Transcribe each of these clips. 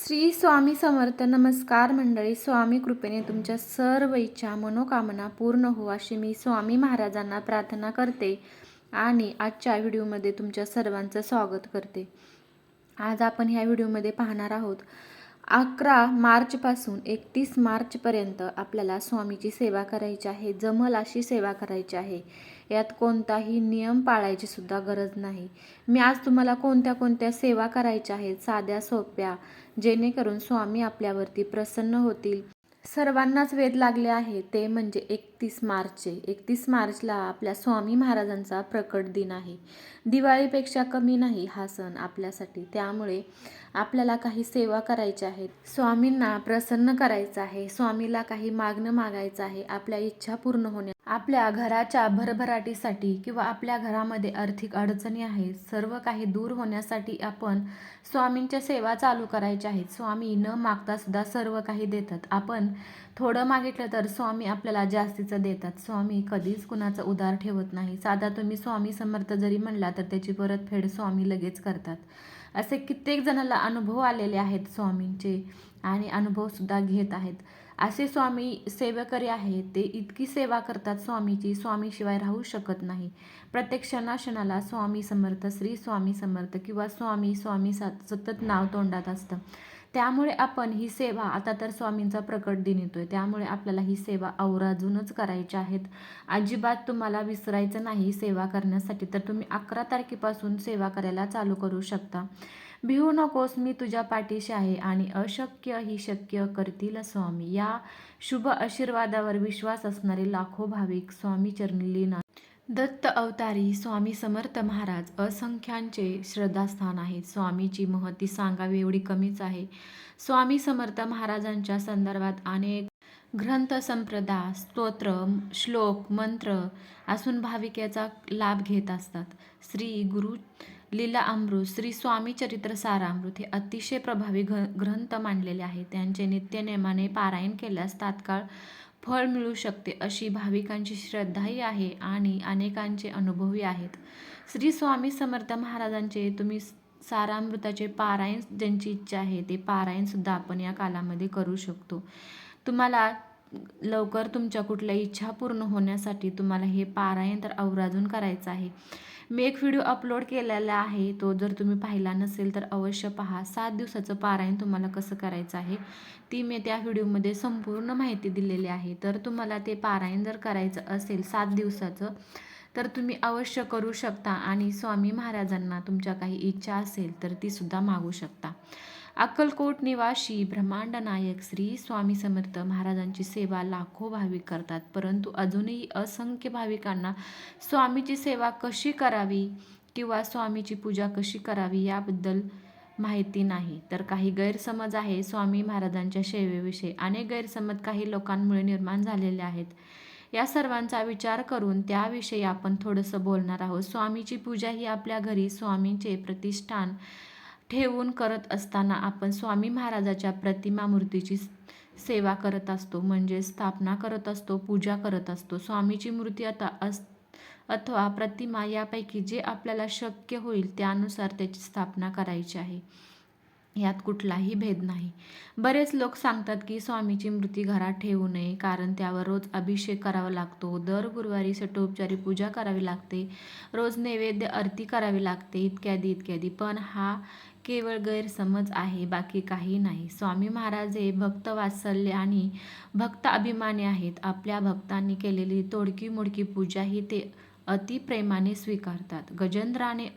श्री स्वामी समर्थ नमस्कार मंडळी स्वामी कृपेने तुमच्या सर्व इच्छा मनोकामना पूर्ण हो अशी मी स्वामी महाराजांना प्रार्थना करते आणि आजच्या व्हिडिओमध्ये तुमच्या सर्वांचं स्वागत करते. आज आपण ह्या व्हिडिओमध्ये पाहणार आहोत अकरा मार्चपासून एकतीस मार्चपर्यंत आपल्याला स्वामीची सेवा करायची आहे जमल अशी सेवा करायची आहे. यात कोणताही नियम पाळायची सुद्धा गरज नाही. मी आज तुम्हाला कोणत्या कोणत्या सेवा करायच्या आहेत साध्या सोप्या जेणेकरून स्वामी आपल्यावरती प्रसन्न होतील. सर्वांनाच वेध लागले आहे. ते म्हणजे एकतीस मार्चचे. एकतीस मार्चला आपल्या स्वामी महाराजांचा प्रकट दिन आहे. दिवाळीपेक्षा कमी नाही हा सण आपल्यासाठी. त्यामुळे आपल्याला काही सेवा करायच्या आहेत. स्वामींना प्रसन्न करायचं आहे. स्वामीला काही मागणं मागायचं आहे. आपल्या इच्छा पूर्ण होण्या आपल्या घराच्या भरभराटीसाठी किंवा आपल्या घरामध्ये आर्थिक अडचणी आहेत सर्व काही दूर होण्यासाठी आपण स्वामींच्या सेवा चालू करायच्या आहेत. स्वामी न मागता सुद्धा सर्व काही देतात. आपण थोडं मागितलं तर स्वामी आपल्याला जास्तीचं देतात. स्वामी कधीच कुणाचं उदार ठेवत नाही. साधा तुम्ही स्वामी समर्थ जरी म्हणला तर त्याची परतफेड स्वामी लगेच करतात. असे कित्येक जणांना अनुभव आलेले आहेत स्वामींचे आणि अनुभवसुद्धा घेत आहेत. असे स्वामी सेवकरी आहेत ते इतकी सेवा करतात स्वामीची स्वामीशिवाय राहू शकत नाही. प्रत्येक क्षणाक्षणाला स्वामी समर्थ श्री स्वामी समर्थ किंवा स्वामी स्वामी सतत नाव तोंडात असतं. त्यामुळे आपण ही सेवा आता तर स्वामींचा प्रकट दिन येतोय त्यामुळे आपल्याला ही सेवा अवराजूनच करायची आहेत. अजिबात तुम्हाला विसरायचं नाही सेवा करण्यासाठी तर तुम्ही अकरा तारखेपासून सेवा करायला चालू करू शकता. भिवू नकोस मी तुझ्या पाठीशी आहे आणि अशक्य ही शक्य करतील स्वामी. या शुभ आशीर्वादावर विश्वास असणारे लाखो भाविक स्वामी चरणी दत्त अवतारी स्वामी समर्थ महाराज असंख्यांचे श्रद्धास्थान आहेत स्वामीची महती सांगावी एवढी कमीच आहे. स्वामी समर्थ महाराजांच्या संदर्भात अनेक ग्रंथ संप्रदा स्तोत्र श्लोक मंत्र असून भाविक याचा लाभ घेत असतात. श्री गुरु लीला अमृत श्री स्वामी चरित्र सारामृत हे अतिशय प्रभावी घ ग्रंथ मांडलेले आहेत. त्यांचे नित्यनेमाने पारायण केल्यास तात्काळ फळ मिळू शकते अशी भाविकांची श्रद्धाही आहे आणि अनेकांचे अनुभवही आहेत. श्री स्वामी समर्थ महाराजांचे तुम्ही सारामृताचे पारायण ज्यांची इच्छा आहे ते पारायणसुद्धा आपण या कालामध्ये करू शकतो. तुम्हाला लवकर तुमच्या कुठल्या इच्छा पूर्ण होण्यासाठी तुम्हाला हे पारायण तर अवराजून करायचं आहे. मी एक व्हिडिओ अपलोड केलेला आहे. तो जर तुम्ही पाहिला नसेल तर अवश्य पहा. सात दिवसाचं पारायण तुम्हाला कसं करायचं आहे ती मी त्या व्हिडिओमध्ये संपूर्ण माहिती दिलेली आहे. तर तुम्हाला ते पारायण जर करायचं असेल सात दिवसाचं तर तुम्ही अवश्य करू शकता आणि स्वामी महाराजांना तुमच्या काही इच्छा असेल तर तीसुद्धा मागू शकता. अक्कलकोट निवासी ब्रह्मांड नायक श्री स्वामी समर्थ महाराजांची सेवा लाखो भाविक करतात. परंतु अजूनही असंख्य भाविकांना स्वामीची सेवा कशी करावी किंवा स्वामीची पूजा कशी करावी याबद्दल माहिती नाही. तर काही गैरसमज आहे. स्वामी महाराजांच्या सेवेविषयी अनेक गैरसमज काही लोकांमुळे निर्माण झालेले आहेत. या सर्वांचा विचार करून त्याविषयी आपण थोडंसं बोलणार आहोत. स्वामीची पूजा ही आपल्या घरी स्वामींचे प्रतिष्ठान ठेवून करत असताना आपण स्वामी महाराजाच्या प्रतिमा मूर्तीची सेवा करत असतो. म्हणजे स्थापना करत असतो पूजा करत असतो. स्वामीची मूर्ती आता अस अथवा प्रतिमा यापैकी जे आपल्याला शक्य होईल त्यानुसार त्याची स्थापना करायची आहे. यात कुठलाही भेद नाही. बरेच लोक सांगतात की स्वामीची मूर्ती घरात ठेवू नये कारण त्यावर रोज अभिषेक करावा लागतो. दर गुरुवारी सटोपचारी पूजा करावी लागते. रोज नैवेद्य आरती करावी लागते. इत्यादी इत्यादी. पण हा केवळ गैरसमज आहे बाकी काही नाही. स्वामी महाराज हे भक्त वात्सल्य आणि भक्त अभिमानी आहेत. आपल्या भक्तांनी केलेली तोडकी मोडकी पूजा ही ते अतिप्रेमाने स्वीकारतात. गजेंद्राने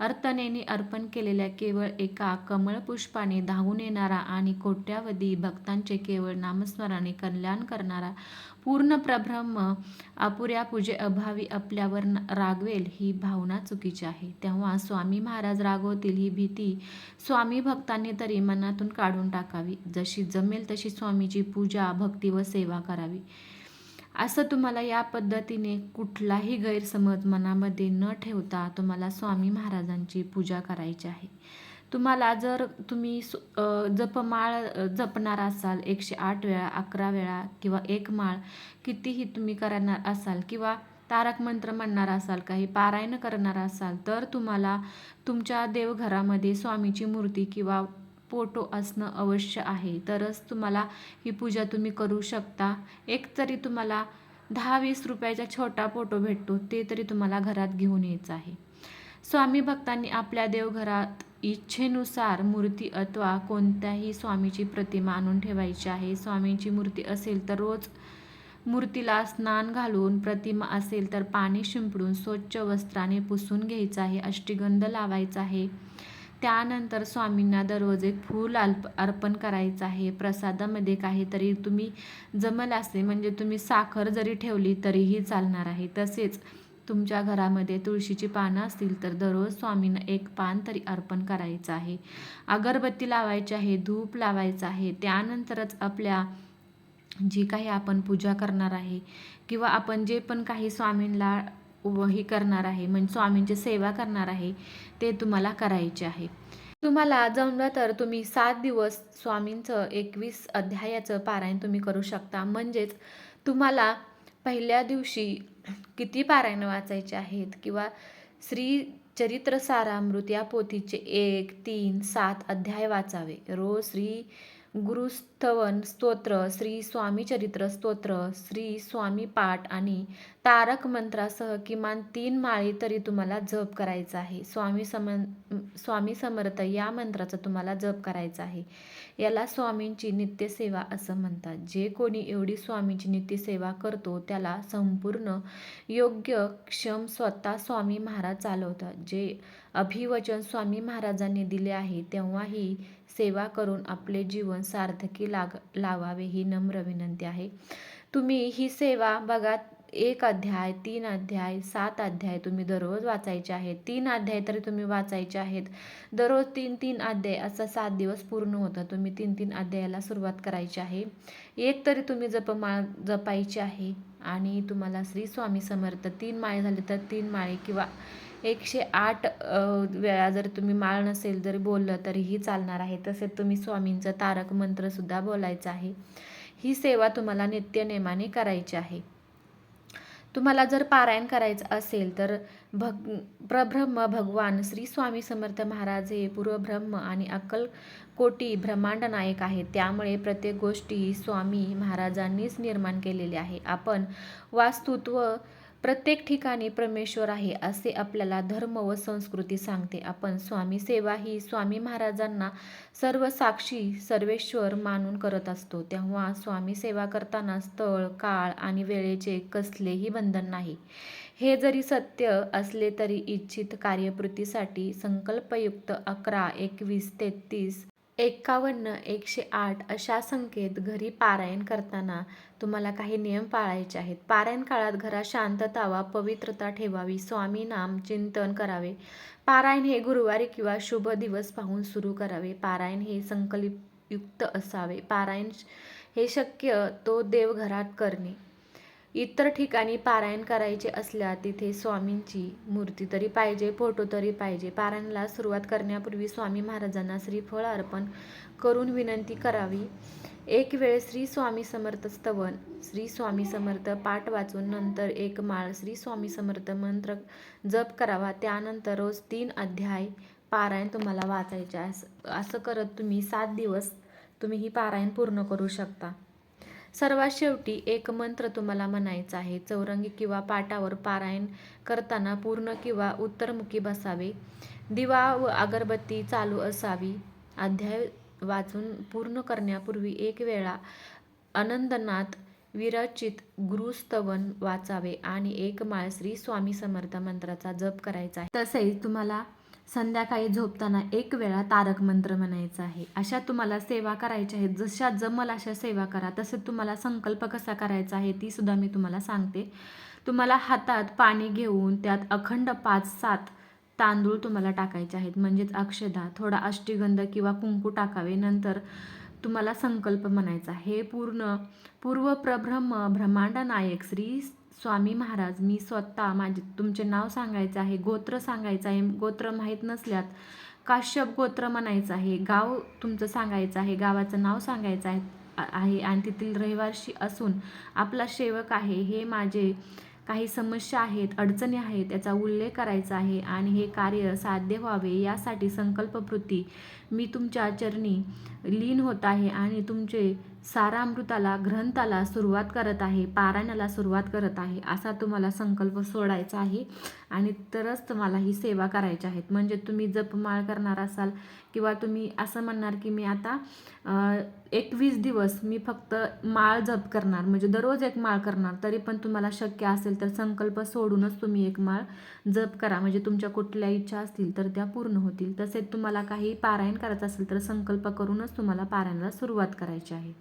अर्थनेनी अर्पण केलेल्या केवळ एका कमळपुष्पाने धावून येणारा आणि कोट्यावधी भक्तांचे केवळ नामस्मराने कल्याण करणारा पूर्ण प्रब्रह्म अपुऱ्या पूजे अभावी आपल्यावर रागवेल ही भावना चुकीची आहे. तेव्हा स्वामी महाराज रागवतील ही भीती स्वामी भक्तांनी तरी मनातून काढून टाकावी. जशी जमेल तशी स्वामीची पूजा भक्ती व सेवा करावी. असं तुम्हाला या पद्धतीने कुठलाही गैरसमज मनामध्ये न ठेवता तुम्हाला स्वामी महाराजांची पूजा करायची आहे. तुम्हाला जर तुम्ही जपमाळ जपणार असाल एकशे आठ वेळा अकरा वेळा किंवा एक माळ कितीही तुम्ही करणार असाल किंवा तारक मंत्र म्हणणार असाल काही पारायण करणार असाल तर तुम्हाला तुमच्या देवघरामध्ये स्वामीची मूर्ती किंवा फोटो असणं अवश्य आहे. तरच तुम्हाला ही पूजा तुम्ही करू शकता. एक तरी तुम्हाला दहा वीस रुपयाचा छोटा फोटो भेटतो ते तरी तुम्हाला घरात घेऊन यायचं आहे. स्वामी भक्तांनी आपल्या देवघरात इच्छेनुसार मूर्ती अथवा कोणत्याही स्वामीची प्रतिमा आणून ठेवायची आहे. स्वामींची मूर्ती असेल तर रोज मूर्तीला स्नान घालून प्रतिमा असेल तर पाणी शिंपडून स्वच्छ वस्त्राने पुसून घ्यायचं आहे अष्टीगंध लावायचा आहे. त्यानंतर स्वामींना दररोज एक फूल अल्प अर्पण करायचं आहे. प्रसादामध्ये काहीतरी तुम्ही जमल असे म्हणजे तुम्ही साखर जरी ठेवली तरीही चालणार आहे. तसेच तुमच्या घरामध्ये तुळशीची पानं असतील तर दररोज स्वामींना एक पान तरी अर्पण करायचं आहे. अगरबत्ती लावायची आहे धूप लावायचं आहे. त्यानंतरच आपल्या जी काही आपण पूजा करणार आहे किंवा आपण जे पण काही स्वामींना व हे करणार आहे म्हणजे स्वामींची सेवा करणार आहे ते तुम्हाला करायचे आहे. तुम्हाला जमलं तर तुम्ही सात दिवस स्वामींचं एकवीस अध्यायाचं पारायण तुम्ही करू शकता. म्हणजेच तुम्हाला पहिल्या दिवशी किती पारायण वाचायचे आहेत किंवा श्री चरित्र सारामृत या पोथीचे एक तीन सात अध्याय वाचावे. रोज श्री गुरुस्तवन स्तोत्र श्री स्वामीचरित्र स्तोत्र श्री स्वामी पाठ आणि तारक मंत्रासह किमान तीन माळी तरी तुम्हाला जप करायचा आहे. स्वामी सम स्वामी समर्थ या मंत्राचा तुम्हाला जप करायचा आहे. याला स्वामींची नित्यसेवा असं म्हणतात. जे कोणी एवढी स्वामींची नित्यसेवा करतो त्याला संपूर्ण योग्य क्षम स्वतः स्वामी महाराज चालवतात. जे अभिवचन स्वामी महाराजांनी दिले आहे. तेव्हाही सेवा करून आपले जीवन सार्थकी लाग लावावे ही नम्र विनंती आहे. तुम्ही ही सेवा बघा एक अध्याय तीन अध्याय सात अध्याय तुम्ही दररोज वाचायचे आहेत. तीन अध्याय तरी तुम्ही वाचायचे आहेत. दररोज तीन तीन अध्याय असं सात दिवस पूर्ण होतं तुम्ही तीन तीन अध्यायाला सुरुवात करायची आहे. एक तरी तुम्ही जपमाळ जपायची आहे आणि तुम्हाला श्री स्वामी समर्थ तीन माळे झाले तर तीन माळे किंवा एकशे आठ वेळा जर तुम्ही माळ नसेल जरी बोललं तरीही चालणार आहे. तसेच तुम्ही स्वामींचं तारक मंत्रसुद्धा बोलायचं आहे. ही सेवा तुम्हाला नित्यनेमाने करायची आहे. तुम्हाला जर पारायण करायचं असेल तर भग प्रब्रह्म भगवान श्री स्वामी समर्थ महाराज हे पूर्वब्रह्म आणि अक्कल कोटी ब्रह्मांड नायक आहेत. त्यामुळे प्रत्येक गोष्टी स्वामी महाराजांनीच निर्माण केलेली आहे. आपण वास्तुत्व प्रत्येक ठिकाणी परमेश्वर आहे असे आपल्याला धर्म व संस्कृती सांगते. आपण स्वामी सेवा ही स्वामी महाराजांना सर्व साक्षी सर्वेश्वर मानून करत असतो. तेव्हा स्वामी सेवा करताना स्थळ काळ आणि वेळेचे कसलेही बंधन नाही. हे जरी सत्य असले तरी इच्छित कार्यपूर्तीसाठी संकल्पयुक्त अकरा एकवीस तेहतीस एक्कावन्न एकशे आठ अशा संख्येत घरी पारायण करताना तुम्हाला काही नियम पाळायचे आहेत. पारायण काळात घरात शांतता वा पवित्रता ठेवावी स्वामी नाम चिंतन करावे. पारायण हे गुरुवारी किंवा शुभ दिवस पाहून सुरू करावे. पारायण हे संकल्पयुक्त असावे. पारायण हे शक्य तो देवघरात करणे. इतर ठिकाणी पारायण करायचे असल्या तिथे स्वामींची मूर्ती तरी पाहिजे फोटो तरी पाहिजे. पारायणाला सुरुवात करण्यापूर्वी स्वामी महाराजांना श्रीफळ अर्पण करून विनंती करावी. एक वेळ श्री स्वामी समर्थ स्तवन श्री स्वामी समर्थ पाठ वाचून नंतर एक माळ श्री स्वामी समर्थ मंत्र जप करावा. त्यानंतर रोज तीन अध्याय पारायण तुम्हाला वाचायचे. असं करत तुम्ही सात दिवस तुम्ही ही पारायण पूर्ण करू शकता. सर्वात शेवटी एक मंत्र तुम्हाला म्हणायचा आहे. चौरंगी किंवा पाटावर पारायण करताना पूर्ण किंवा उत्तरमुखी बसावे. दिवा व अगरबत्ती चालू असावी. अध्याय वाचून पूर्ण करण्यापूर्वी एक वेळा आनंदनाथ विरचित गुरुस्तवन वाचावे आणि एक माळ श्री स्वामी समर्थ मंत्राचा जप करायचा आहे. तसेच तुम्हाला संध्याकाळी झोपताना एक वेळा तारक मंत्र म्हणायचा आहे. अशा तुम्हाला सेवा करायच्या आहेत जशा जमल अशा सेवा करा. तसे तुम्हाला संकल्प कसा करायचा आहे ती सुद्धा मी तुम्हाला सांगते. तुम्हाला हातात पाणी घेऊन त्यात अखंड पाच सात तांदूळ तुम्हाला टाकायचे आहेत. म्हणजेच अक्षदा थोडा अष्टीगंध किंवा कुंकू टाकावे. नंतर तुम्हाला संकल्प म्हणायचा हे पूर्ण पूर्व प्रब्रह्म ब्रह्मांड नायक श्री स्वामी महाराज मी स्वतः माझे तुमचे नाव सांगायचं आहे गोत्र सांगायचं आहे गोत्र माहीत नसल्यात काश्यप गोत्र म्हणायचं आहे गाव तुमचं सांगायचं आहे गावाचं नाव सांगायचं आहे आहे आणि तेथील रहिवासी असून आपला सेवक आहे हे माझे काही समस्या आहेत अडचणी आहेत याचा उल्लेख करायचा आहे आणि हे कार्य साध्य व्हावे यासाठी संकल्पवृत्ती. मी तुमच्या चरणी लीन होत आहे आणि तुमचे सारामृताला ग्रंथाला सुरुवात करत आहे पारायणाला सुरुवात करत आहे असा तुम्हाला संकल्प सोडायचा आहे आणि तरच तुम्हाला ही सेवा करायची आहेत म्हणजे तुम्ही जपमाळ करणार असाल किंवा तुम्ही असं म्हणणार की मी आता एकवीस दिवस मी फक्त माळ जप करणार म्हणजे दररोज एक माळ करणार तरी पण तुम्हाला शक्य असेल तर संकल्प सोडूनच तुम्ही एक माळ जप करा. म्हणजे तुमच्या कुठल्या इच्छा असतील तर त्या पूर्ण होतील. तसेच तुम्हाला काही पारायण करायचं असेल तर संकल्प करूनच तुम्हाला पारायणाला सुरुवात करायची आहे.